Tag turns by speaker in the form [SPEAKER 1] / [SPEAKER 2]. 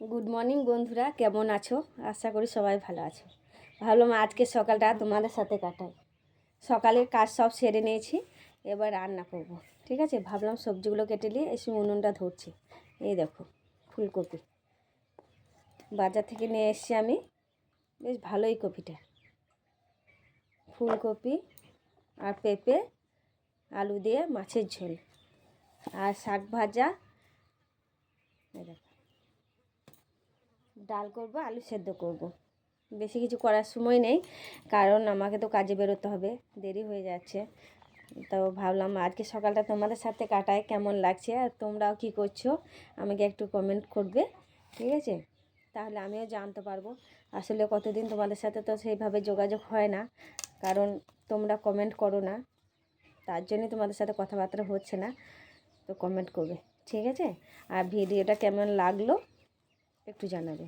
[SPEAKER 1] Good morning বন্ধুরা। কেমন আছো? আশা করি সবাই ভালো আছো। ভাবলাম আজকে সকালটা তোমাদের সাথে কাটাই। সকালের কাজ সব সেরে নিয়েছি, এবার রান্না করব। ঠিক আছে? ভাবলাম সবজিগুলো কেটে নিয়ে এসে উনুনটা ধরছি। এই দেখো, ফুলকপি। বাজার থেকে নিয়ে এসেছি আমি। বেশ ভালোই কপিটা। ফুলকপি আর পেঁপে, আলু দিয়ে মাছের ঝোল। আর শাক ভাজা। দেখো। ডাল করব, আলু সেদ্ধ করব। বেশি কিছু করার সময় নেই, কারণ আমাকে তো কাজে বেরোতে হবে, দেরি হয়ে যাচ্ছে। তো ভাবলাম আজকে সকালটা তোমাদের সাথে কাটায় কেমন লাগছে আর তোমরাও কি করছ, আমাকে একটু কমেন্ট করবে, ঠিক আছে? তাহলে আমিও জানতে পারব। আসলে কতদিন তোমাদের সাথে তো সেইভাবে যোগাযোগ হয় না, কারণ তোমরা কমেন্ট করো না, তার জন্যে তোমাদের সাথে কথাবার্তা হচ্ছে না, তো কমেন্ট করবে, ঠিক আছে? আর ভিডিওটা কেমন লাগল, একটু জানাবে।